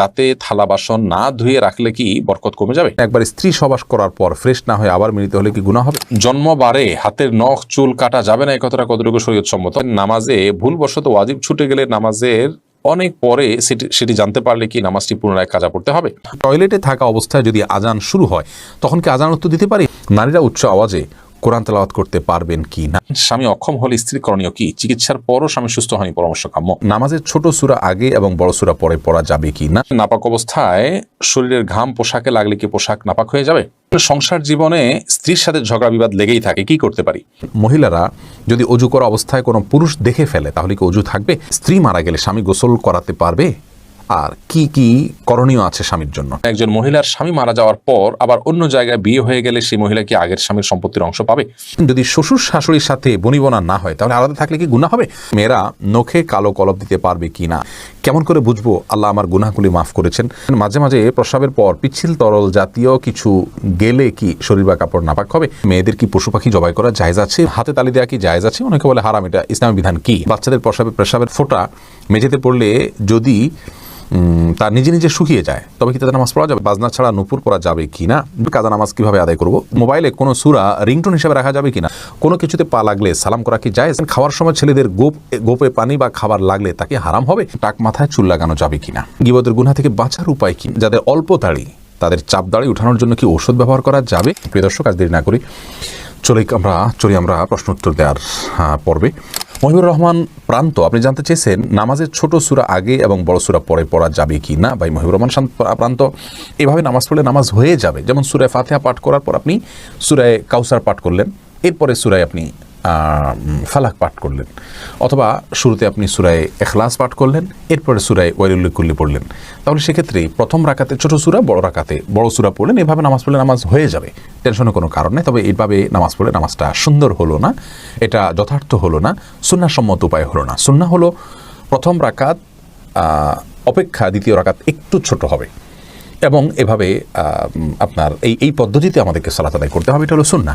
রাতে থালা বাসন না ধুয়ে রাখলে কি বরকত কমে যাবে? একবার স্ত্রী সবাস করার পর ফ্রেশ না হয়ে আবার মিলিত হলে কি গুণা হবে? জন্মবারে হাতের নখ চুল কাটা যাবে না এই কথাটা কতটুকু শরীয়ত সম্মত নামাজে ভুলবশত ওয়াজিব ছুটে গেলে নামাজের অনেক পরে সেটি সেটি জানতে পারলে কি নামাজটি পুনরায় কাজা পড়তে হবে? টয়লেটে থাকা অবস্থায় যদি আজান শুরু হয় তখন কি আজান উত্তর দিতে পারি? নারীরা উচ্চ আওয়াজে কোরআন তেলাওয়াত করতে পারবেন কি না? স্বামী অক্ষম হলে স্ত্রী করণীয় কি? চিকিৎসার পরও স্বামী সুস্থ হয়নি পরামর্শ কাম্য নামাজের ছোট সুরা আগে এবং বড় সুরা পরে পড়া যাবে কি না? নাপাক অবস্থায় শরীরের ঘাম পোশাকে লাগলে কি পোশাক নাপাক হয়ে যাবে? সংসার জীবনে স্ত্রীর সাথে ঝগড়া বিবাদ লেগেই থাকে কি করতে পারি? মহিলারা যদি অজু করা অবস্থায় কোনো পুরুষ দেখে ফেলে তাহলে কি অজু থাকবে? স্ত্রী মারা গেলে স্বামী গোসল করাতে পারবে? আর কি কি করণীয় আছে স্বামীর জন্য? একজন মহিলার স্বামী মারা যাওয়ার পর আবার অন্য জায়গায় বিয়ে হয়ে গেলে সেই মহিলা কি আগের স্বামীর সম্পত্তির অংশ পাবে? যদি শ্বশুর শাশুড়ির সাথে বনিবনা না হয় তাহলে আলাদা থাকলে কি গুণা হবে? মেয়েরা নখে কালো কলব দিতে পারবে কি না? কেমন করে বুঝব? আল্লাহ আমার গুনাহগুলি মাফ করেছেন। মাঝে মাঝে প্রস্রাবের পর পিচ্ছিল তরল জাতীয় কিছু গেলে কি শরীর বা কাপড় নাপাক হবে? মেয়েদের কি পশু পাখি জবাই করা জায়জ আছে? হাতে তালি দেওয়া কি জায়জ আছে? অনেকে বলে হারাম এটা ইসলামী বিধান কি? বাচ্চাদের প্রস্রাবে প্রস্রাবের ফোঁটা মেঝেতে পড়লে যদি উম, তা নিজে নিজে শুকিয়ে যায়। তবে কি তাদের নামাজ পড়া যাবে? বাজনা ছাড়া নুপুর পড়া যাবে কি না? কাজা নামাজ কীভাবে আদায় করব? মোবাইলে কোনো সুরা রিংটোন হিসেবে রাখা যাবে কিনা কোনো কিছুতে পা লাগলে সালাম করা কি যায় খাওয়ার সময় ছেলেদের গোপ গোপে পানি বা খাবার লাগলে তাকে হারাম হবে? টাক মাথায় চুল লাগানো যাবে কিনা গিবতের গুনা থেকে বাঁচার উপায় কি? যাদের অল্প দাড়ি তাদের চাপ দাড়ি উঠানোর জন্য কি ঔষধ ব্যবহার করা যাবে? প্রিয় দর্শক আজ দেরি না করি চলে আমরা চলি আমরা প্রশ্ন উত্তর দেওয়ার পর্বে। মহিবুর রহমান প্রান্ত, আপনি জানতে চেয়েছেন নামাজের ছোট সুরা আগে এবং বড় সুরা পরে পড়া যাবে কি না? ভাই মহিবুর রহমান প্রান্ত, এভাবে নামাজ পড়লে নামাজ হয়ে যাবে। যেমন সুরায় ফাতেহা পাঠ করার পর আপনি সুরায় কাউসার পাঠ করলেন, এরপরে সুরায় আপনি ফালাক পাঠ করলেন। অথবা শুরুতে আপনি সুরায় এখলাস পাঠ করলেন, এরপরে সুরায় ওয়াইলুল্লিকুল্লি পড়লেন। তাহলে সেক্ষেত্রে প্রথম রাকাতে ছোট সুরা, বড় রাকাতে বড় সুরা পড়লেন, এভাবে নামাজ পড়লে নামাজ হয়ে যাবে। টেনশনের কোনো কারণ নেই, তবে এইভাবে নামাজ পড়লে নামাজটা সুন্দর হলো না, এটা যথার্থ হলো না, সুন্নাসম্মত উপায় হলো না। সুন্না হলো প্রথম রাকাত অপেক্ষা দ্বিতীয় রাকাত একটু ছোট হবে। এবং এভাবে আপনার এই এই পদ্ধতিতে আমাদেরকে সালাত আদায় করতে হবে, এটা হলো সুন্না।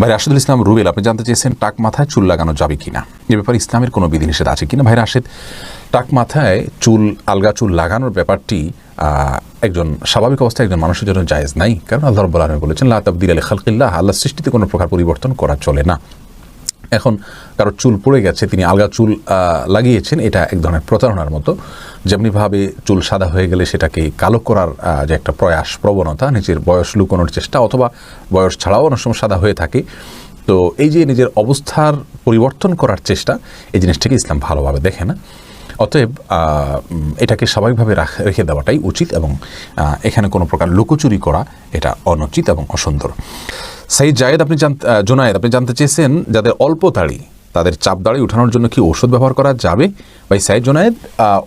ভাই রাশেদুল ইসলাম রুবেল, আপনি জানতে চেয়েছেন টাক মাথায় চুল লাগানো যাবে কিনা? এ ব্যাপারে ইসলামের কোনো বিধিনিষেধ আছে কিনা? ভাই রাশেদ টাক মাথায় চুল, আলগা চুল লাগানোর ব্যাপারটি একজন স্বাভাবিক অবস্থায় একজন মানুষের জন্য জায়েজ নাই। কারণ আল্লাহ রব্বুল আলমী বলেছেন, লা তাবদিল আলী খালকিল্লাহ আল্লাহ সৃষ্টিতে কোনো প্রকার পরিবর্তন করা চলে না। এখন কারও চুল পড়ে গেছে, তিনি আলগা চুল লাগিয়েছেন, এটা এক ধরনের প্রতারণার মতো। যেমনিভাবে চুল সাদা হয়ে গেলে সেটাকে কালো করার যে একটা প্রয়াস, প্রবণতা, নিজের বয়স লুকোনোর চেষ্টা, অথবা বয়স ছাড়াও অনেক সময় সাদা হয়ে থাকে। তো এই যে নিজের অবস্থার পরিবর্তন করার চেষ্টা, এই জিনিসটাকে ইসলাম ভালোভাবে দেখে না। অতএব এটাকে স্বাভাবিকভাবে রাখ- রেখে দেওয়াটাই উচিত এবং এখানে কোনো প্রকার লুকোচুরি করা এটা অনুচিত এবং অসুন্দর। সাইদ জায়েদ, আপনি জোনায়েদ, আপনি জানতে চেয়েছেন যাদের অল্প দাড়ি, তাদের চাপ দাড়ি উঠানোর জন্য কি ঔষধ ব্যবহার করা যাবে? ভাই, সাইদ জোনায়েদ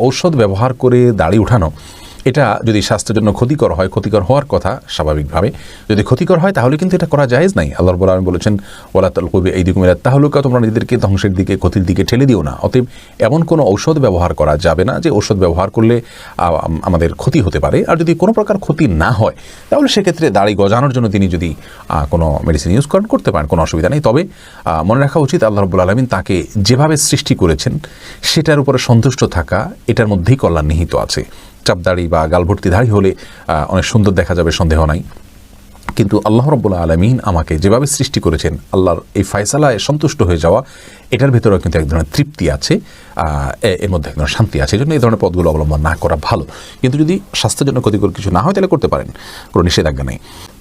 ঔষধ ব্যবহার করে দাড়ি উঠানো এটা যদি স্বাস্থ্যের জন্য ক্ষতিকর হয়, ক্ষতিকর হওয়ার কথা স্বাভাবিকভাবে। যদি ক্ষতিকর হয়, তাহলে কিন্তু এটা করা জায়েজ নাই। আল্লাহ রব্বুল আলামিন বলেছেন ওলা তাল কবি এই দিকে তাহলে তোমরা নিজেদেরকে ধ্বংসের দিকে, ক্ষতির দিকে ঠেলে দিও না। অতএব এমন কোনো ঔষধ ব্যবহার করা যাবে না, যে ঔষধ ব্যবহার করলে আমাদের ক্ষতি হতে পারে। আর যদি কোনো প্রকার ক্ষতি না হয়, তাহলে সেক্ষেত্রে দাড়ি গজানোর জন্য তিনি যদি কোনো মেডিসিন ইউজ করেন করতে পারেন, কোনো অসুবিধা নেই। তবে মনে রাখা উচিত, আল্লাহ রব্বুল আলমিন তাকে যেভাবে সৃষ্টি করেছেন, সেটার উপরে সন্তুষ্ট থাকা, এটার মধ্যেই কল্যাণ নিহিত আছে। চাপদাড়ি বা গালভর্তি হলে অনেক সুন্দর দেখা যাবে, সন্দেহ নাই। কিন্তু আল্লাহ রব্বুল্লা আলমিন আমাকে যেভাবে সৃষ্টি করেছেন, আল্লাহর এই ফয়সালায় সন্তুষ্ট হয়ে যাওয়া, এটার ভেতরেও কিন্তু এক ধরনের তৃপ্তি আছে এর মধ্যে এক ধরনের শান্তি আছে। এই জন্য এই ধরনের পদগুলো অবলম্বন না করা ভালো। কিন্তু যদি স্বাস্থ্যের জন্য ক্ষতিকর কিছু না হয়, তাহলে করতে পারেন। কোনো নিষেধাজ্ঞা নেই।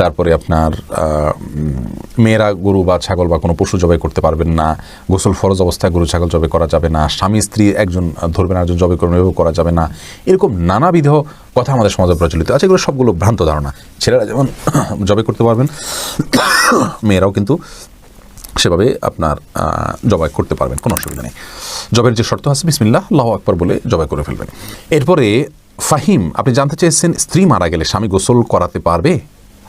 তারপরে আপনার মেয়েরা গরু বা ছাগল বা কোনো পশু জবাই করতে পারবেন না, গোসল ফরজ অবস্থায় গরু ছাগল জবাই করা যাবে না, স্বামী স্ত্রী একজন ধরবেন একজন জবাই করবেন এভাবে করা যাবে না। এরকম নানাবিধ কথা আমাদের সমাজে প্রচলিত আছে, এগুলো সবগুলো ভ্রান্ত ধারণা। ছেলেরা যেমন জবাই করতে পারবেন, মেয়েরাও কিন্তু সেভাবে আপনার জবাই করতে পারবেন, কোনো অসুবিধা নেই। জবের যে শর্ত আছে, বিসমিল্লাহ, আল্লাহ আকবর বলে জবাই করে ফেলবেন। এরপরে ফাহিম, আপনি জানতে চেয়েছেন স্ত্রী মারা গেলে স্বামী গোসল করাতে পারবে?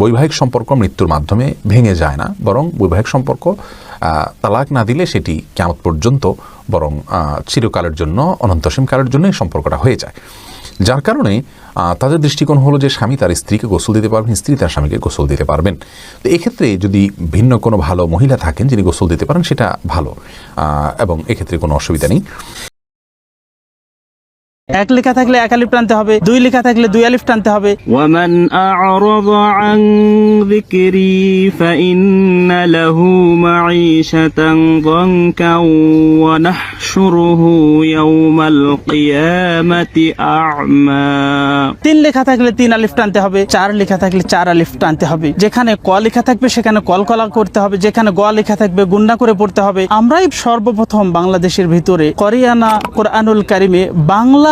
বৈবাহিক সম্পর্ক মৃত্যুর মাধ্যমে ভেঙে যায় না, বরং বৈবাহিক সম্পর্ক তালাক না দিলে সেটি কেমন পর্যন্ত, বরং চিরকালের জন্য অনন্তসীম কালের জন্য এই সম্পর্কটা হয়ে যায়। যার কারণে তাদের দৃষ্টিকোণ হলো যে স্বামী তার স্ত্রীকে গোসল দিতে পারবেন, স্ত্রী তার স্বামীকে গোসল দিতে পারবেন। তো এক্ষেত্রে যদি ভিন্ন কোনো ভালো মহিলা থাকেন, যিনি গোসল দিতে পারেন, সেটা ভালো এবং এক্ষেত্রে কোনো অসুবিধা নেই। এক লেখা থাকলে এক আলিফ টানতে হবে দুই লেখা থাকলে দুই আলিফ টানতে হবে। ওয়ামান তিন লেখা থাকলে তিন আলিফ টানতে হবে চার লেখা থাকলে চার আলিফ টানতে হবে। যেখানে ক লেখা থাকবে সেখানে কল কলা করতে হবে যেখানে গ লেখা থাকবে গুন্না করে পড়তে হবে। আমরাই সর্বপ্রথম বাংলাদেশের ভিতরে করিয়ানা কোরআনুল কারিমে বাংলা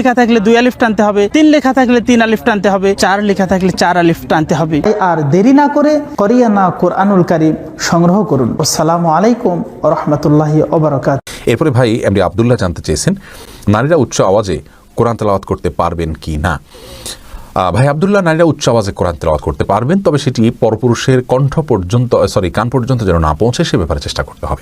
লেখা থাকলে দুই আলিফ টানতে হবে তিন লেখা থাকলে তিন আলিফ টানতে হবে চার লেখা থাকলে চার আলিফ টানতে হবে। আর দেরি না করে করিয়ানা কোরআনুল কারিম সংগ্রহ করুন। আসসালামু আলাইকুম রহমতুল্লাহি ওবরাকাত এরপরে ভাই এমডি আবদুল্লাহ জানতে চেয়েছেন নারীরা উচ্চ আওয়াজে কোরআন তেলাওয়াত করতে পারবেন কি না? ভাই আবদুল্লাহ নারীরা উচ্চ আওয়াজে কোরআন তেলাওয়াত করতে পারবেন তবে সেটি পরপুরুষের কণ্ঠ পর্যন্ত সরি কান পর্যন্ত যেন না পৌঁছে সে ব্যাপারে চেষ্টা করতে হবে।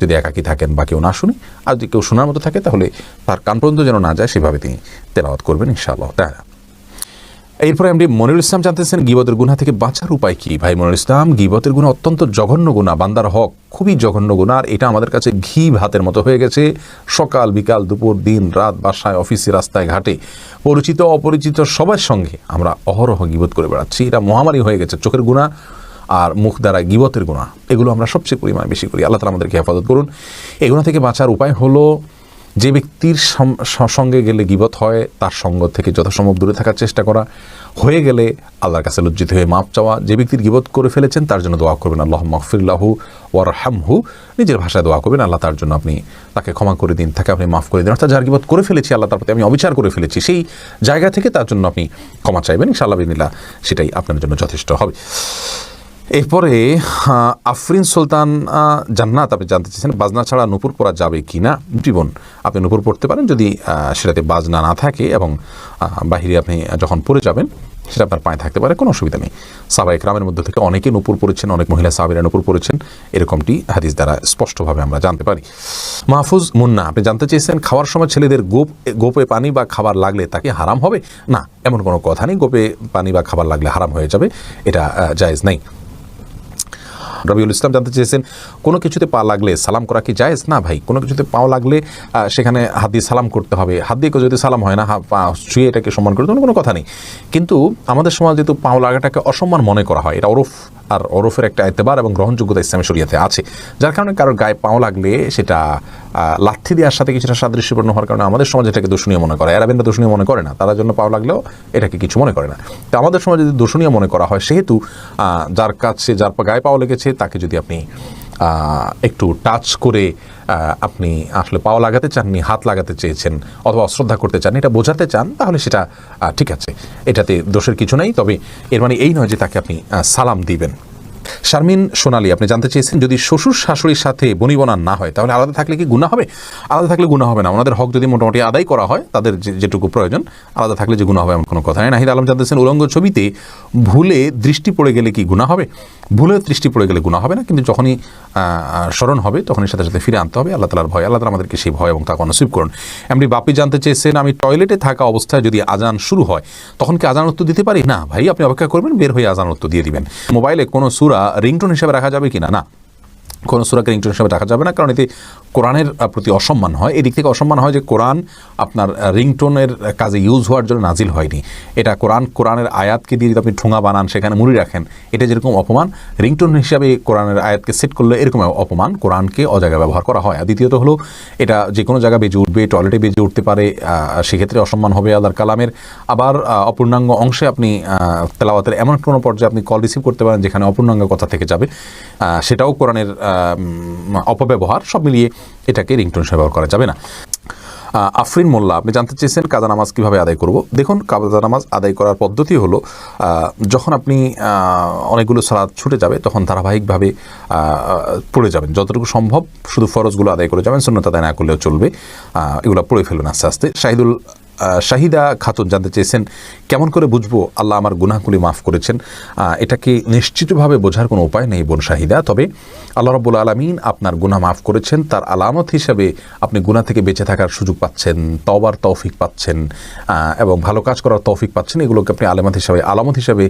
যদি একাকি থাকেন বা কেউ না শুনে, আর যদি কেউ শোনার মতো থাকে, তাহলে তার কান পর্যন্ত যেন না যায়, সেভাবে তিনি তেলাওয়াত করবেন, ইনশাআল্লাহ তাই এরপরে আপনি মনিরুল ইসলাম জানতেছেন, গিবতের গুণা থেকে বাঁচার উপায় কি? ভাই মনিরুল ইসলাম, গিবতের গুণা অত্যন্ত জঘন্য গুণা বান্দার হক খুবই জঘন্য গুণা আর এটা আমাদের কাছে ঘি ভাতের মতো হয়ে গেছে। সকাল, বিকাল, দুপুর, দিন, রাত, বাসায়, অফিসে, রাস্তায়, ঘাটে, পরিচিত, অপরিচিত সবার সঙ্গে আমরা অহরহ গিবত করে বেড়াচ্ছি। এটা মহামারী হয়ে গেছে, চোখের গুণা আর মুখ দ্বারা গিবতের গুণা এগুলো আমরা সবচেয়ে পরিমাণে বেশি করি। আল্লাহ তালা আমাদেরকে হেফাজত করুন। এগুলো থেকে বাঁচার উপায় হলো যে ব্যক্তির সঙ্গে গেলে গিবত হয়, তার সঙ্গ থেকে যথাসম্ভব দূরে থাকার চেষ্টা করা। হয়ে গেলে আল্লাহর কাছে লজ্জিত হয়ে মাপ চাওয়া। যে ব্যক্তির গিবত করে ফেলেছেন, তার জন্য দোয়া করবেন আল্লাহ মকফিল্লাহু ওয়ার হামহু নিজের ভাষায় দোয়া করবেন, আল্লাহ তার জন্য আপনি তাকে ক্ষমা করে দিন, তাকে আপনি মাফ করে দিন। অর্থাৎ যার গিবত করে ফেলেছি, আল্লাহ তার প্রতি আমি অবিচার করে ফেলেছি, সেই জায়গা থেকে তার জন্য আপনি ক্ষমা চাইবেন। ইনশাআল্লাহ সেটাই আপনার জন্য যথেষ্ট হবে। এরপরে আফরিন সুলতান জান্নাত, আপনি জানতে চেয়েছেন বাজনা ছাড়া নুপুর পরা যাবে কি না? জীবন, আপনি নুপুর পড়তে পারেন যদি সেটাতে বাজনা না থাকে এবং বাহিরে আপনি যখন পড়ে যাবেন, সেটা আপনার পায়ে থাকতে পারে, কোনো অসুবিধা নেই। সাবাই গ্রামের মধ্যে থেকে অনেকে নুপুর পড়েছেন, অনেক মহিলা সাহাবিরা নুপুর পড়েছেন, এরকমটি হাদিস দ্বারা স্পষ্টভাবে আমরা জানতে পারি। মাহফুজ মুন্না, আপনি জানতে চেয়েছেন খাওয়ার সময় ছেলেদের গোপ, গোপে পানি বা খাবার লাগলে তাকে হারাম হবে? না, এমন কোনো কথা নেই, গোপে পানি বা খাবার লাগলে হারাম হয়ে যাবে, এটা জায়জ নেই। রবিউল ইসলাম জানতে চেয়েছেন, কোনো কিছুতে পা লাগলে সালাম করা কি জায়েজ? না ভাই, কোনো কিছুতে পাও লাগলে সেখানে হাত দিয়ে সালাম করতে হবে। হাত দিয়ে যদি সালাম হয় না পা ছুঁয়ে এটাকে সম্মান করতে কোনো কথা নেই। কিন্তু আমাদের সমাজে যেহেতু পাও লাগাটাকে অসম্মান মনে করা হয়। এটা ওরফ আর ওরফের একটা এতেবার এবং গ্রহণযোগ্যতা ইসলামী শরিয়াতে আছে। যার কারণে কারোর গায়ে পাও লাগলে সেটা লাথি দেওয়ার সাথে কিছুটা সাদৃশ্যপূর্ণ হওয়ার কারণে আমাদের সমাজ এটাকে দূষণীয় মনে করে। এরাবেনরা দূষণীয় মনে করে না। তার জন্য পাও লাগলেও এটাকে কিছু মনে করে না। তো আমাদের সমাজ যদি দূষণীয় মনে করা হয়, সেহেতু যার কাছে, যার গায়ে পাও লেগেছে, তাকে যদি আপনি একটু টাচ করে আপনি আসলে পাও লাগাতে চাননি হাত লাগাতে চেয়েছেন অথবা অশ্রদ্ধা করতে চান, এটা বোঝাতে চান, তাহলে সেটা ঠিক আছে। এটাতে দোষের কিছু নাই, তবে এর মানে এই নয় যে তাকে আপনি সালাম দিবেন। শারমিন, সোনালী, আপনি জানতে চেয়েছেন, যদি শ্বশুর শাশুড়ির সাথে বনিবনা না হয়, তাহলে আলাদা থাকলে কি গুণা হবে? আলাদা থাকলে গুণা হবে না। ওনাদের হক যদি মোটামুটি আদায় করা হয়, তাদের যেটুকু প্রয়োজন, আলাদা থাকলে যে গুণা হবে এমন কোনো কথা নেই। নাহিদ আলম জানতেছেন, উলঙ্গ ছবিতে ভুলে দৃষ্টি পড়ে গেলে কি গুণা হবে? ভুলে দৃষ্টি পড়ে গেলে গুণা হবে না, কিন্তু যখনই স্মরণ হবে, তখনই সাথে সাথে ফিরে আনতে হবে। আল্লাহ তালার ভয়, আল্লাহ তালা আমাদেরকে সেই ভয় এবং তাকে নসিব করুন। এমনি বাপি জানতে চেয়েছেন, আমি টয়লেটে থাকা অবস্থায় যদি আজান শুরু হয়, তখন কি আজান উত্তর দিতে পারি? না, ভাই, আপনি অপেক্ষা করবেন, বের হয়ে আজান উত্তর দিয়ে দিবেন। মোবাইলে কোনো সুরা রিংটোন হিসেবে রাখা যাবে কিনা? না, কোনো সুরাকে রিংটোন হিসেবে রাখা যাবে না, কারণ এতে কোরআনের প্রতি অসম্মান হয়। এদিক থেকে অসম্মান হয় যে কোরআন আপনার রিংটোনের কাজে ইউজ হওয়ার জন্য নাজিল হয়নি। এটা কোরআন, কোরআনের আয়াতকে দিয়ে যদি আপনি ঠোঙা বানান, সেখানে মুড়ি রাখেন, এটা যেরকম অপমান, রিংটোন হিসাবে কোরআনের আয়াতকে সেট করলে এরকম অপমান, কোরআনকে অজায়গায় ব্যবহার করা হয়। আর দ্বিতীয়ত হলো, এটা যে কোনো জায়গায় বেজে উঠবে, টয়লেটে বেজে উঠতে পারে সেক্ষেত্রে অসম্মান হবে আল্লাহর কালামের। আবার অপূর্ণাঙ্গ অংশে আপনি তেলাওয়াতের এমন কোনো পর্যায়ে আপনি কল রিসিভ করতে পারেন, যেখানে অপূর্ণাঙ্গ কথা থেকে যাবে। সেটাও কোরআনের অপব্যবহার, সব মিলিয়ে এটাকে রিংটোন হিসেবে ব্যবহার করা যাবে না। আফরিন মোল্লা, আপনি জানতে চেয়েছেন কাজা নামাজ কীভাবে আদায় করব? দেখুন, কাদা নামাজ আদায় করার পদ্ধতি হলো যখন আপনি অনেকগুলো সালাদ ছুটে যাবে, তখন ধারাবাহিকভাবে পড়ে যাবেন। যতটুকু সম্ভব শুধু ফরজগুলো আদায় করে যাবেন শূন্যতা আদায় না করলেও চলবে। এগুলো পড়ে ফেলুন আস্তে আস্তে। শাহিদুল শাহিদা খাতুন জানতে চেয়েছেন, কেমন করে বুঝব আল্লাহ আমার গুনাহগুলি মাফ করেছেন? এটাকে নিশ্চিতভাবে বোঝার কোনো উপায় নেই বোন শাহিদা? তবে আল্লাহ রব্বুল আলমিন আপনার গুনাহ মাফ করেছেন, তার আলামত হিসাবে আপনি গুনাহ থেকে বেঁচে থাকার সুযোগ পাচ্ছেন তবার তৌফিক পাচ্ছেন এবং ভালো কাজ করার তৌফিক পাচ্ছেন, এগুলোকে আপনি আলামত হিসাবে আলামত হিসাবে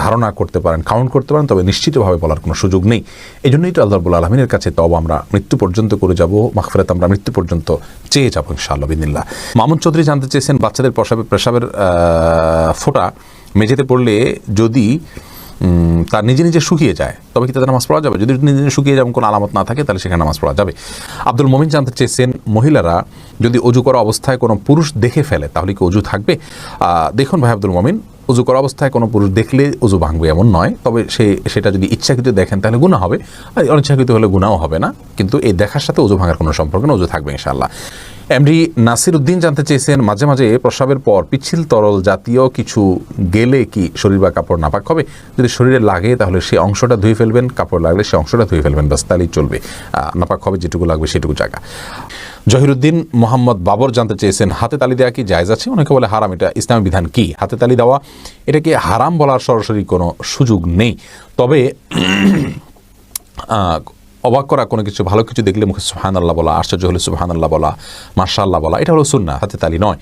ধারণা করতে পারেন, কাউন্ট করতে পারেন, তবে নিশ্চিতভাবে বলার কোনো সুযোগ নেই। এই জন্যই তো আল্লাহ রব্বুল আলমিনের কাছে তব আমরা মৃত্যু পর্যন্ত করে যাব মাখফেরাত আমরা মৃত্যু পর্যন্ত চেয়ে যাব ইনশাআল্লাহ বিদিল্লা মামুন চৌধুরী জানতে চেয়েছেন বাচ্চাদের প্রসাবে প্রসাবের ফোঁটা মেঝেতে পড়লে যদি তার নিজে নিজে শুকিয়ে যায়, তবে কি তাদের নামাজ পড়া যাবে? যদি নিজে নিজে শুকিয়ে যেমন কোনো আলামত না থাকে, তাহলে সেখানে নামাজ পড়া যাবে। আব্দুল মমিন জানতে চেয়েছেন, মহিলারা যদি অজু করা অবস্থায় কোনো পুরুষ দেখে ফেলে, তাহলে কি অজু থাকবে? দেখুন ভাই আব্দুল মমিন উজু করা অবস্থায় কোনো পুরুষ দেখলে উজু ভাঙবে এমন নয়, তবে সে, সেটা যদি ইচ্ছাকৃত দেখেন, তাহলে গুণা হবে। আর অনিচ্ছাকৃত হলে গুণাও হবে না, কিন্তু এই দেখার সাথে উজু ভাঙার কোনো সম্পর্ক না উজু থাকবে ইনশাআল্লাহ। এমডি নাসির উদ্দিন জানতে চেয়েছেন, মাঝে মাঝে প্রস্রাবের পর পিচ্ছিল তরল জাতীয় কিছু গেলে কি শরীর বা কাপড় নাপাক হবে? যদি শরীরে লাগে তাহলে সেই অংশটা ধুয়ে ফেলবেন, কাপড় লাগলে সেই অংশটা ধুয়ে ফেলবেন বাস তাহলেই চলবে। নাপাক হবে, যেটুকু লাগবে সেটুকু জায়গা। জহিরুদ্দিন মোহাম্মদ বাবর জানতে চেয়েছেন, হাতে তালি দেওয়া কি জায়জ আছে? অনেকে বলে হারাম, এটা ইসলামী বিধান কি? হাতে তালি দেওয়া, এটাকে হারাম বলার সরাসরি কোনো সুযোগ নেই। তবে অবাক করা কোনো কিছু, ভালো কিছু দেখলে মুখে সুহান আল্লাহ বলা, আশ্চর্য হলে সুহান আল্লাহ বলা মার্শা আল্লাহ বলা, এটা হলো সুন্না হাতে তালি নয়।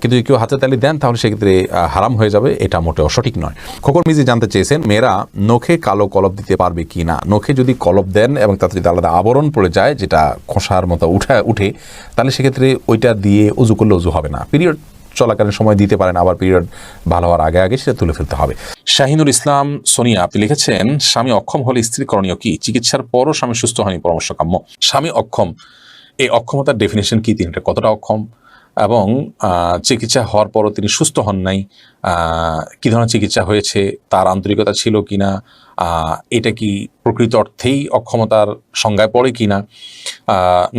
কিন্তু যদি কেউ হাতে তালি দেন, তাহলে সেক্ষেত্রে হারাম হয়ে যাবে, এটা মোটেও সঠিক নয়। খোকর মিজি জানতে চেয়েছেন, মেয়েরা নখে কালো কলপ দিতে পারবে কি না? নখে যদি কলপ দেন এবং তাতে যদি আলাদা আবরণ পড়ে যায়, যেটা খোসার মতো উঠে উঠে, তাহলে সেক্ষেত্রে ওইটা দিয়ে উজু করলে উজু হবে না। পিরিয়ড চলাকালীন সময় দিতে পারেন আবার পিরিয়ড ভালো হওয়ার আগে আগে সেটা তুলে ফেলতে হবে। শাহিনুর ইসলাম সোনিয়া আপনি লিখেছেন স্বামী অক্ষম হলে স্ত্রী করণীয় কি? চিকিৎসার পরও স্বামী সুস্থ হয়নি পরামর্শ কাম্য স্বামী অক্ষম এই অক্ষমতার ডেফিনেশন কি? তিনি কতটা অক্ষম? এবং চিকিৎসা হওয়ার পরও তিনি সুস্থ হন নাই। কী ধরনের চিকিৎসা হয়েছে? তার আন্তরিকতা ছিল কিনা? আহ, এটা কি প্রকৃত অর্থেই অক্ষমতার সংজ্ঞায় পড়ে কি না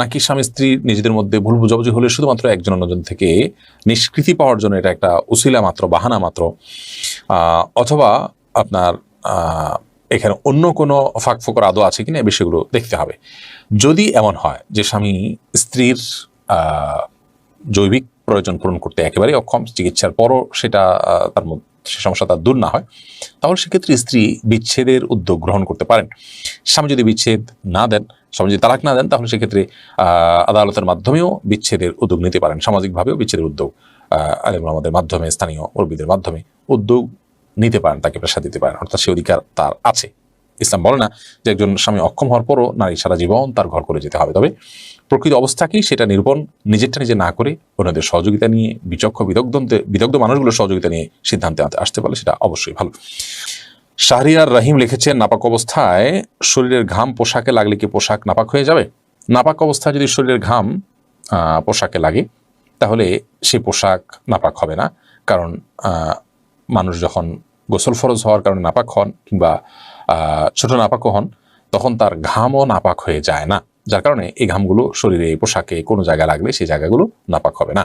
নাকি স্বামী স্ত্রী নিজেদের মধ্যে ভুল বুঝাবুঝি হলে শুধুমাত্র একজন অন্যজন থেকে নিষ্কৃতি পাওয়ার জন্য এটা একটা উসিলা মাত্র, বাহানা মাত্র? অথবা আপনার এখানে অন্য কোনো ফাঁক ফোকর আদৌ আছে কিনা? বিষয়গুলো দেখতে হবে। যদি এমন হয় যে স্বামী স্ত্রীর জৈবিক প্রয়োজন পূরণ করতে একেবারেই অক্ষম, চিকিৎসার পরও সেটা তার মধ্যে সে সমস্যা তার দূর না হয়, তাহলে সেক্ষেত্রে স্ত্রী বিচ্ছেদের উদ্যোগ গ্রহণ করতে পারেন। স্বামী যদি বিচ্ছেদ না দেন, স্বামী যদি তালাক না দেন, তাহলে সেক্ষেত্রে আদালতের মাধ্যমেও বিচ্ছেদের উদ্যোগ নিতে পারেন। সামাজিকভাবেও বিচ্ছেদের উদ্যোগ আলেম আমাদের মাধ্যমে, স্থানীয় মুরব্বীদের মাধ্যমে উদ্যোগ নিতে পারেন, তাকে প্রেশার দিতে পারেন। অর্থাৎ সে অধিকার তার আছে। ইসলাম বলে না যে একজন স্বামী অক্ষম হওয়ার পরও নারী সারা জীবন তার ঘর করে যেতে হবে। তবে প্রকৃত অবস্থাকেই সেটা নির্পণ নিজেরটা নিজে না করে অন্যদের সহযোগিতা নিয়ে বিচক্ষ বিদগ্ধ বিদগ্ধ মানুষগুলোর সহযোগিতা নিয়ে সিদ্ধান্তে আসতে পারলে সেটা অবশ্যই ভালো। শাহরিয়ার রহিম লিখেছেন, নাপাক অবস্থায় শরীরের ঘাম পোশাকে লাগলে কি পোশাক নাপাক হয়ে যাবে? নাপাক অবস্থায় যদি শরীরের ঘাম পোশাকে লাগে, তাহলে সেই পোশাক নাপাক হবে না। কারণ মানুষ যখন গোসল ফরজ হওয়ার কারণে নাপাক হন কিংবা ছোট নাপাকও হন, তখন তার ঘামও নাপাক হয়ে যায় না। যার কারণে এই ঘামগুলো শরীরে এই পোশাকে কোনো জায়গায় লাগলে সেই জায়গাগুলো নাপাক হবে না।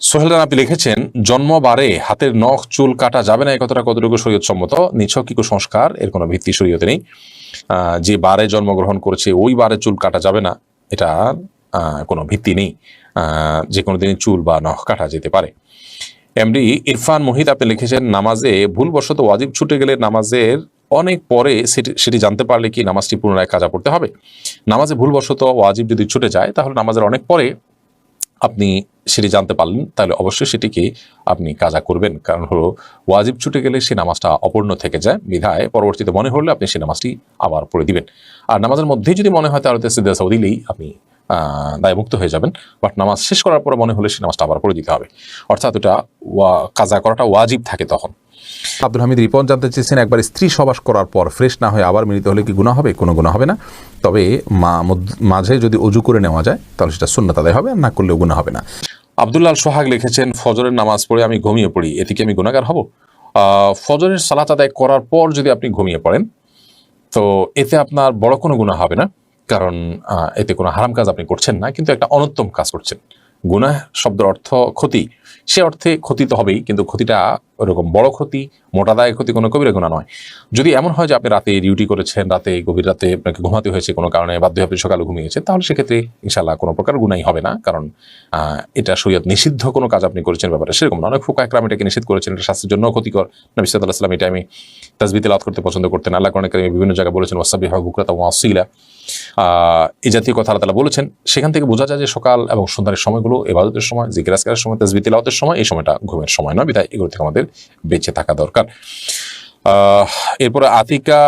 সোহেল রানা আপনি লিখেছেন, জন্মবারে হাতের নখ চুল কাটা যাবে না এই কথাটা কতটুকু শরীয়ত সম্মত নিছক কি সংস্কার, এর কোনো ভিত্তি শরীয়তে নেই। যে বারে জন্মগ্রহণ করেছে, ওই বারে চুল কাটা যাবে না, এটা কোনো ভিত্তি নেই। যে কোনো দিনই চুল বা নখ কাটা যেতে পারে। এমডি ইরফান মোহিত আপনি লিখেছেন, নামাজে ভুলবশত ওয়াজিব ছুটে গেলে নামাজের অনেক পরে সেটি সেটি জানতে পারলে কি নামাজটি পুনরায় কাজা পড়তে হবে? নামাজে ভুলবশত ওয়াজিব যদি ছুটে যায়, তাহলে নামাজের অনেক পরে আপনি সেটি জানতে পারলেন, তাহলে অবশ্যই সেটিকে আপনি কাজা করবেন। কারণ হলো, ওয়াজিব ছুটে গেলে সে নামাজটা অপূর্ণ থেকে যায়, বিধায় পরবর্তীতে মনে হলে আপনি সেই নামাজটি আবার পড়ে দিবেন। আর নামাজের মধ্যেই যদি মনে হয়, তাহলে সিদ্ধা সাউ দিলেই আপনি দায়মুক্ত হয়ে যাবেন। বাট নামাজ শেষ করার পরে মনে হলে সে নামাজটা আবার পড়ে দিতে হবে। অর্থাৎ ওটা কাজা করাটা ওয়াজিব থাকে তখন। আব্দুল হামিদ রিপন জানতে চেয়েছেন, একবার স্ত্রী সবাস করার পর ফ্রেশ না হয়ে আবার মিলিত হলে কি গুণা হবে? কোনো গুণা হবে না। তবে মাঝে যদি অজু করে নেওয়া যায়, তাহলে সেটা শূন্য তাদের হবে, আর না করলেও গুণা হবে না। আবদুল্লাল সোহাগ লিখেছেন, ফজরের নামাজ পড়ে আমি ঘুমিয়ে পড়ি, এতে কি আমি গুণাগার হব? ফজরের সালাত আদায় করার পর যদি আপনি ঘুমিয়ে পড়েন, তো এতে আপনার বড় কোনো গুণা হবে না, কারণ এতে কোনো হারাম কাজ আপনি করছেন না, কিন্তু একটা অনুত্তম কাজ করছেন। গুনাহ শব্দের অর্থ ক্ষতি। সে অর্থে ক্ষতি তো হবেই, কিন্তু ক্ষতিটা ওরকম বড় ক্ষতি, মোটা দায় ক্ষতি কোনো কবিরা গুণা নয়। যদি এমন হয় যে আপনি রাতে ডিউটি করেছেন, রাতে গভীর রাতে আপনাকে ঘুমাতে হয়েছে কোনো কারণে, বাধ্য আপনি সকালে ঘুমিয়েছেন, তাহলে সেক্ষেত্রে ইনশাল্লাহ কোনো প্রকার গুণাই হবে না। কারণ এটা শরীয়ত নিষিদ্ধ কোনো কাজ আপনি করেছেন ব্যাপারে সেরকম অনেক ফুকা একরাম এটাকে নিষিদ্ধ করেছেন, এটা স্বাস্থ্যের জন্য ক্ষতিকর। নবী সাল্লাহ সাল্লাম এই টাইমে তাজবি তেলাওয়াত করতে পছন্দ করতেন। আল্লাহ কোরআন কারিমে বিভিন্ন জায়গায় বলেছেন ওয়াসাবি হক বুকরাতা ওয়াসিলা। এই জাতীয় কথা আল্লাহ বলেছেন। সেখান থেকে বোঝা যায় যে সকাল এবং সন্ধ্যার সময়গুলো এবাদতের সময় জিকির আজকারের সময় তাজবি তেলাওয়াতের সময়, এই সময়টা ঘুমের সময় নয়। বিধায় এগুলো থেকে আমাদের বেঁচে থাকা দরকার। এরপরে আতিকা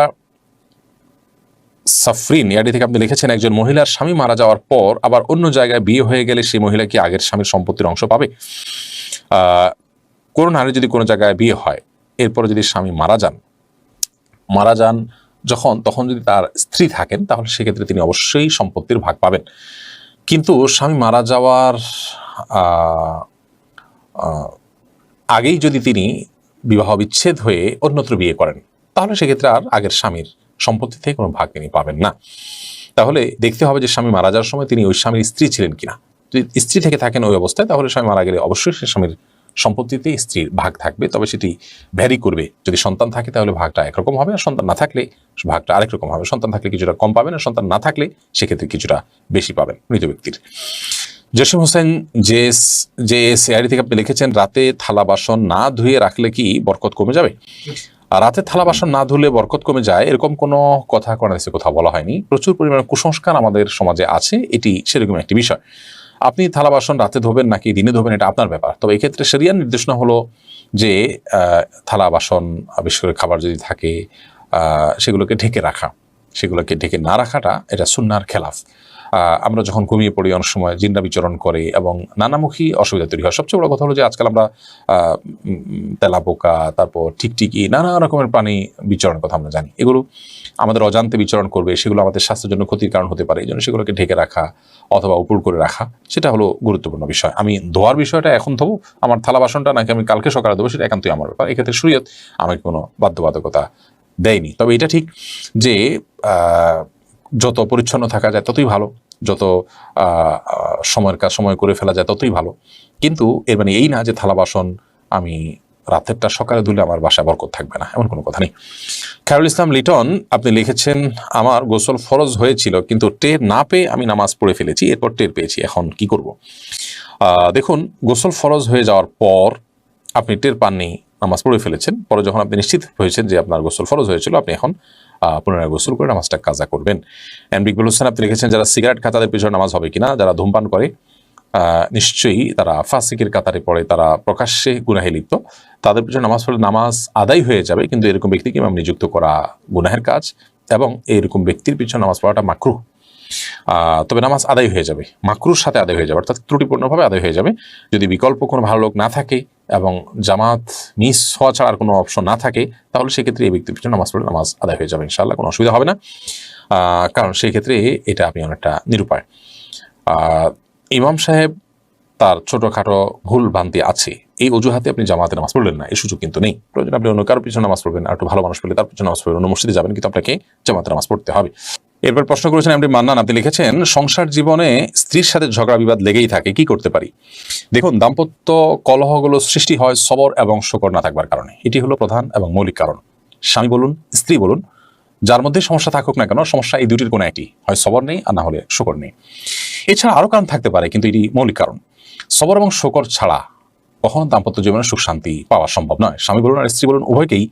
সাফরিন ইয়াডি থেকে আপনি লিখেছেন, একজন মহিলার স্বামী মারা যাওয়ার পর আবার অন্য জায়গায় বিয়ে হয়ে গেলে সেই মহিলা কি আগের স্বামীর সম্পত্তির অংশ পাবে? কোনো নারী যদি কোনো জায়গায় বিয়ে হয়, এরপরে যদি স্বামী মারা যান মারা যান যখন, তখন যদি তার স্ত্রী থাকেন, তাহলে সেক্ষেত্রে তিনি অবশ্যই সম্পত্তির ভাগ পাবেন। কিন্তু স্বামী মারা যাওয়ার আগেই যদি তিনি বিবাহ বিচ্ছেদ হয়ে অন্যত্র বিয়ে করেন, তাহলে সেক্ষেত্রে আর আগের স্বামীর সম্পত্তি থেকে কোনো ভাগ তিনি পাবেন না। তাহলে দেখতে হবে যে স্বামী মারা যাওয়ার সময় তিনি ওই স্বামীর স্ত্রী ছিলেন কিনা। যদি স্ত্রী থেকে থাকেন ওই অবস্থায়, তাহলে স্বামী মারা গেলে অবশ্যই সে স্বামীর সম্পত্তিতে স্ত্রীর ভাগ থাকবে, তবে সেটি ভ্যারি করবে। যদি সন্তান থাকে, তাহলে ভাগটা একরকম হবে, আর সন্তান না থাকলে ভাগটা আরেক রকম হবে। সন্তান থাকলে কিছুটা কম পাবেন, আর সন্তান না থাকলে সেক্ষেত্রে কিছুটা বেশি পাবেন মৃত ব্যক্তির। জসিম হোসেন, যে যে সিআইডি থেকে আপনি লিখেছেন, রাতে থালা বাসন না ধুয়ে রাখলে কি বরকত কমে যাবে? আর রাতে থালা বাসন না ধুলে বরকত কমে যায়, এরকম কোনো কথা কোরআন হাদিসে কোথাও বলা হয়নি। প্রচুর পরিমাণে কুসংস্কার আমাদের সমাজে আছে, এটি সেরকম একটি বিষয়। আপনি থালা বাসন রাতে ধোবেন নাকি দিনে ধোবেন, এটা আপনার ব্যাপার। তবে এক্ষেত্রে সেরিয়ার নির্দেশনা হলো যে থালা বাসন বিশেষ করে খাবার যদি থাকে সেগুলোকে ঢেকে রাখা। সেগুলোকে ঢেকে না রাখাটা এটা সুন্নার খেলাফ। আমরা যখন ঘুমিয়ে পড়ি অনেক সময় জিন্দা বিচরণ করে এবং নানামুখী অসুবিধা তৈরি হয়। সবচেয়ে বড় কথা হলো যে আজকাল আমরা আহ, উম, তেলাপোকা তারপর টিকটিকি নানা রকমের প্রাণী বিচরণের কথা আমরা জানি। এগুলো আমাদের অজান্তে বিচরণ করবে সেগুলো আমাদের স্বাস্থ্যের জন্য ক্ষতির কারণ হতে পারে। এই জন্য সেগুলোকে ঢেকে রাখা অথবা উপর করে রাখা সেটা হলো গুরুত্বপূর্ণ বিষয়। আমি ধোয়ার বিষয়টা এখন ধোবো আমার থালা বাসনটা নাকি আমি কালকে সকালে দেবো সেটা একান্তই আমার ব্যাপার। এক্ষেত্রে শরীয়ত আমাকে কোনো বাধ্যবাধকতা দেয়নি। তবে এটা ঠিক যে যত পরিচ্ছন্ন থাকা যায় ততই ভালো, যত সময়ের কাজ সময় করে ফেলা যায় ততই ভালো। কিন্তু এর মানে এই না যে থালা বাসন আমি রাতেরটা সকালে ধুলে আমার বাসায় বরকত থাকবে না, এমন কোনো কথা নেই। খায়রুল ইসলাম লিটন, আপনি লিখেছেন, আমার গোসল ফরজ হয়েছিল, কিন্তু টের না পেয়ে আমি নামাজ পড়ে ফেলেছি, এরপর টের পেয়েছি, এখন কি করব? দেখুন, গোসল ফরজ হয়ে যাওয়ার পর আপনি টের পাননি, নামাজ পড়ে ফেলেছেন, পরে যখন আপনি নিশ্চিত হয়েছেন যে আপনার গোসল ফরজ হয়েছিল, আপনি এখন পুনরায় গোসল করে নামাজটা কাজা করবেন। এমডিক বলুসেন আপনি লিখেছেন যারা সিগারেট খায় তাদের পিছনে নামাজ হবে কিনা যারা ধূমপান করে নিশ্চয়ই তারা ফাসিকের কাতারে পড়ে তারা প্রকাশ্যে গুনাহে লিপ্ত। তাদের পিছনে নামাজ পড়লে নামাজ আদায় হয়ে যাবে কিন্তু এরকম ব্যক্তিকে ইমাম নিযুক্ত করা গুনাহের কাজ এবং এরকম ব্যক্তির পিছনে নামাজ পড়াটা মাকরুহ। আহ, তবে নামাজ আদায় হয়ে যাবে মাকরুর সাথে আদায় হয়ে যাবে অর্থাৎ ত্রুটিপূর্ণভাবে আদায় হয়ে যাবে। যদি বিকল্প কোনো ভালো লোক না থাকে এবং জামাত মিস হওয়া ছাড়া আর কোনো অপশন না থাকে, তাহলে সেক্ষেত্রে এই ব্যক্তির পিছনে নামাজ পড়লে নামাজ আদায় হয়ে যাবে ইনশাআল্লাহ, কোনো অসুবিধা হবে না। কারণ সেই ক্ষেত্রে এটা আপনি অনেকটা নিরুপায়। ইমাম সাহেব তার ছোটোখাটো ভুল ভ্রান্তি আছে। এই অজুহাতে আপনি জামাতে নামাজ পড়লেন না, এই সুযোগ কিন্তু নেই। প্রয়োজন আপনি অন্য কারোর পিছনে নামাজ পড়বেন আর একটু ভালো মানুষ পেলে তার পিছনে নামাজ পড়বেন, অন্য মসজিদে যাবেন, কিন্তু আপনাকে জামাতে নামাজ পড়তে হবে। এরপর প্রশ্ন করেছেন আপনি মান্নান, আপনি লিখেছেন, সংসার জীবনে স্ত্রীর সাথে ঝগড়া বিবাদ লেগেই থাকে, কি করতে পারি? দেখুন, দাম্পত্য কলহগুলো সৃষ্টি হয় সবর এবং শকর না থাকবার কারণে। এটি হলো প্রধান এবং মৌলিক কারণ। স্বামী বলুন, স্ত্রী বলুন, যার মধ্যে সমস্যা থাকুক না কেন, সমস্যা এই দুটির কোনো একটি। হয় সবর নেই আর না হলে শকর নেই। এছাড়া আরও কারণ থাকতে পারে, কিন্তু এটি মৌলিক কারণ। সবর এবং শকর ছাড়া কখনো দাম্পত্য জীবনে সুখ শান্তি পাওয়া সম্ভব নয়। স্বামী বলুন আর স্ত্রী বলুন, উভয়কেই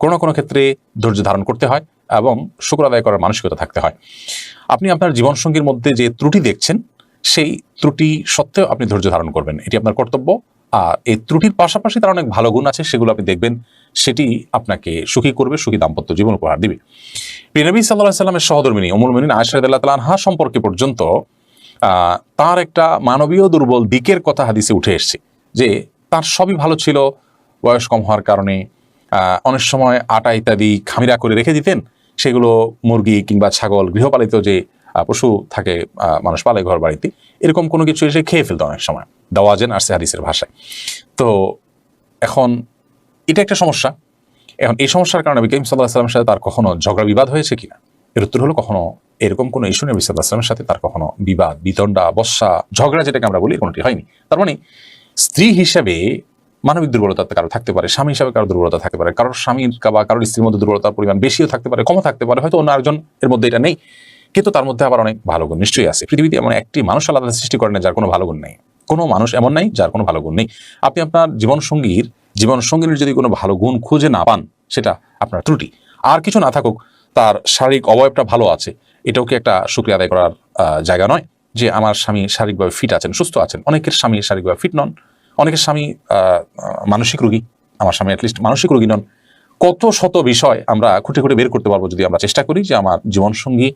কোনো না কোনো ক্ষেত্রে ধৈর্য ধারণ করতে হয়। এবং শুক্র আদায় করার মানসিকতা থাকতে হয়। আপনি আপনার জীবনসঙ্গীর মধ্যে যে ত্রুটি দেখছেন, সেই ত্রুটি সত্ত্বেও আপনি ধৈর্য ধারণ করবেন। এটি আপনার কর্তব্য। আর এই ত্রুটির পাশাপাশি তার অনেক ভালো গুণ আছে, সেগুলো আপনি দেখবেন। সেটি আপনাকে সুখী করবে, সুখী দাম্পত্য জীবন উপহার দিবে। প্রিয়নবী সাল্লাহ সাল্লামের সহধর্মিনী অমুল মিনিন আয়সাদুল্লাহ তালাহা সম্পর্কে পর্যন্ত তার একটা মানবীয় দুর্বল দিকের কথা হাদিসে উঠে এসছে যে তার সবই ভালো ছিল। বয়স কম হওয়ার কারণে অনেক সময় আটা ইত্যাদি খামিরা করে রেখে দিতেন। সেগুলো মুরগি কিংবা ছাগল গৃহপালিত যে পশু থাকে মানুষ পালে ঘর বাড়িতে, এরকম কোনো কিছু এসে খেয়ে ফেলতো অনেক সময়। দাওয়াজেন আর হাদিসের ভাষায়। তো এখন এটা একটা সমস্যা। এখন এই সমস্যার কারণে নবী সাল্লাহ সাল্লামের সাথে তার কখনো ঝগড়া বিবাদ হয়েছে কিনা? এর উত্তর হলো কখনো এরকম কোনো ইস্যু নবী সাল্লাহ সাথে তার কখনো বিবাদ, বিতণ্ডা, বর্ষা, ঝগড়া যেটাকে আমরা বলি কোনোটি হয়নি। তার মানে স্ত্রী হিসেবে মানবিক দুর্বলতা কারও থাকতে পারে, স্বামী হিসাবে কারও দুর্বলতা থাকতে পারে, কারোর স্বামীর বা কারোর স্ত্রীর মধ্যে দুর্বলতার পরিমাণ বেশিও থাকতে পারে, কমও থাকতে পারে, হয়তো অন্য একজন এর মধ্যে এটা নেই। কিন্তু তার মধ্যে আবার অনেক ভালো গুণ নিশ্চয়ই আছে। পৃথিবীতে এমন একটি মানুষ আলাদা সৃষ্টি করে না যার কোনো ভালো গুণ নেই। কোনো মানুষ এমন নাই যার কোনো ভালো গুণ নেই। আপনি আপনার জীবনসঙ্গীর জীবনসঙ্গীর যদি কোনো ভালো গুণ খুঁজে না পান, সেটা আপনার ত্রুটি। আর কিছু না থাকুক, তার শারীরিক অবয়বটা ভালো আছে, এটাও কি একটা সুক্রিয়া আদায় করার জায়গা নয়? যে আমার স্বামী শারীরিকভাবে ফিট আছেন, সুস্থ আছেন, অনেকের স্বামী শারীরিকভাবে ফিট নন অনেকের স্বামী মানসিক রোগী, আমার স্বামী অ্যাটলিস্ট মানসিক রোগী নন। কত শত বিষয় আমরা খুঁটে খুঁটে বের করতে পারব যদি আমরা চেষ্টা করি যে আমার জীবনসঙ্গী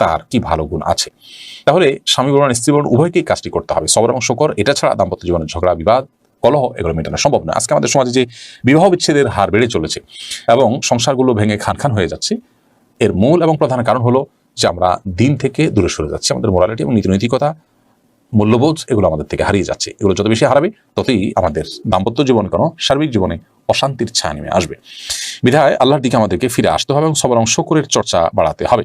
তার কি ভালো গুণ আছে। তাহলে স্বামী বলুন স্ত্রী বলুন, উভয়কেই কাজটি করতে হবে। সবর এবং শকর, এটা ছাড়া দাম্পত্য জীবনের ঝগড়া, বিবাদ, কলহ এগুলো মেটানো সম্ভব নয়। আজকে আমাদের সমাজে যে বিবাহ বিচ্ছেদের হার বেড়ে চলেছে এবং সংসারগুলো ভেঙে খান খান হয়ে যাচ্ছে, এর মূল এবং প্রধান কারণ হলো যে আমরা দিন থেকে দূরে সরে যাচ্ছি। আমাদের মোরালিটি এবং নীতিনৈতিকতা মূল্যবোধ এগুলো আমাদের থেকে হারিয়ে যাচ্ছে। এগুলো যত বেশি হারাবে, ততই আমাদের দাম্পত্য জীবন কেন সার্বিক জীবনে অশান্তির ছায়া নেমে আসবে। বিধায় আল্লাহর দিকে আমাদেরকে ফিরে আসতে হবে এবং সবার অংশ করে চর্চা বাড়াতে হবে।